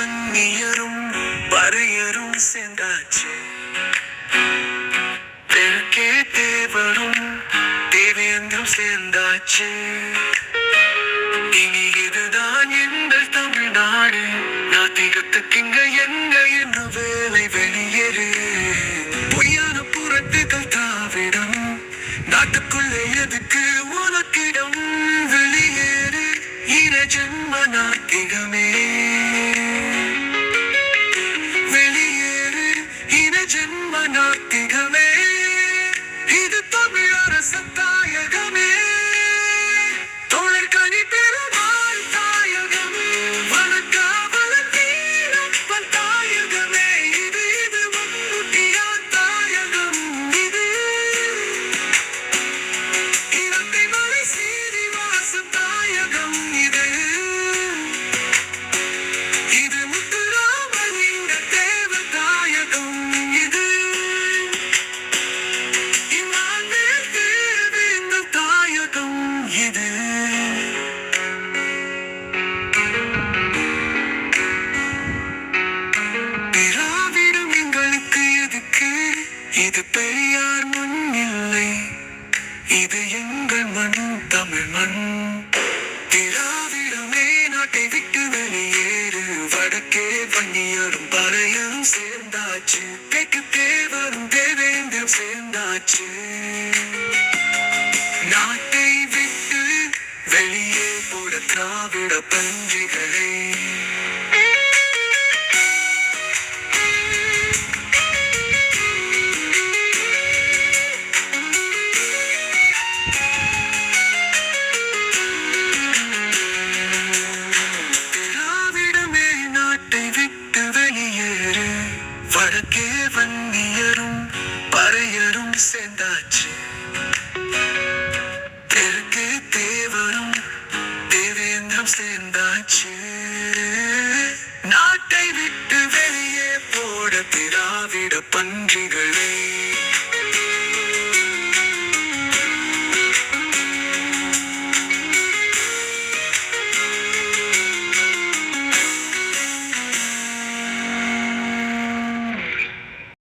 இறைவன் நீயரும் வரையரும் சென்றாச்சு. தெற்கே தேவரும் தேவேந்திரம் சேர்ந்தாச்சு. இனி இதுதான் எங்கள் தமிழ்நாடு. நாத்திகத்துக்குங்க எங்க என்று வேலை வெளியேறு. பொய்யான புறத்துக்கு தாவிடம். நாட்டுக்குள்ளே எதுக்கு உனக்கிடம் வெளியேறு? இன ஜென்ம நாட்டிகள் ஜென்ம நாட்டிகமே இது தமிழரசத்தான் இது பெரியார் மண் இல்லை இது எங்கள் மண் தமிழ் மண். திராவிடமே நாட்டை விட்டு வெளியேறு வடக்கே வன்னியரும் பறையும் சேர்ந்தாச்சு. தெற்கு தேவரும் தேவேந்திரம் சேர்ந்தாச்சு. நாட்டை விட்டு வெளியே போட திராவிட பஞ்சிகளே சேர்ந்தாச்சு தெற்கு தேவரும் தேவேந்திரம் சேர்ந்தாச்சு. நாட்டை விட்டு வெளியே போட திராவிட பன்றிகள்